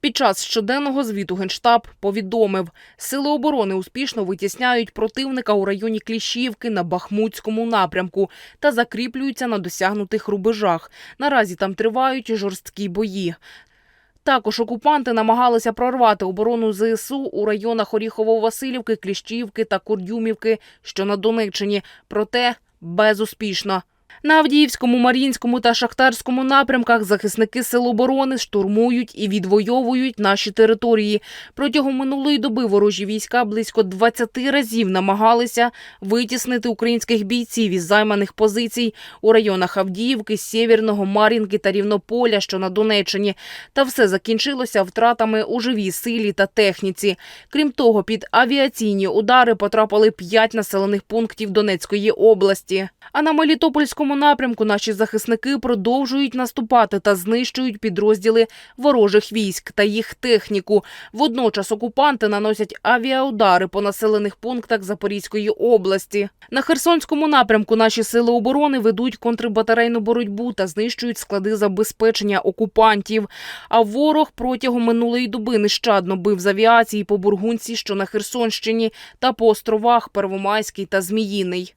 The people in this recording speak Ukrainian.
Під час щоденного звіту Генштаб повідомив, сили оборони успішно витісняють противника у районі Кліщівки на Бахмутському напрямку та закріплюються на досягнутих рубежах. Наразі там тривають жорсткі бої. Також окупанти намагалися прорвати оборону ЗСУ у районах Оріхово-Василівки, Кліщівки та Курдюмівки, що на Донеччині, проте безуспішно. На Авдіївському, Мар'їнському та Шахтарському напрямках захисники Сил оборони штурмують і відвоюють наші території. Протягом минулої доби ворожі війська близько 20 разів намагалися витіснити українських бійців із займаних позицій у районах Авдіївки, Сєвєрного, Мар'їнки та Рівнополя, що на Донеччині. Та все закінчилося втратами у живій силі та техніці. Крім того, під авіаційні удари потрапили п'ять населених пунктів Донецької області. А на Мелітопольському напрямку наші захисники продовжують наступати та знищують підрозділи ворожих військ та їх техніку. Водночас окупанти наносять авіаудари по населених пунктах Запорізької області. На Херсонському напрямку наші сили оборони ведуть контрбатарейну боротьбу та знищують склади забезпечення окупантів. А ворог протягом минулої доби нещадно бив з авіації по Бургунці, що на Херсонщині, та по островах Первомайський та Зміїний.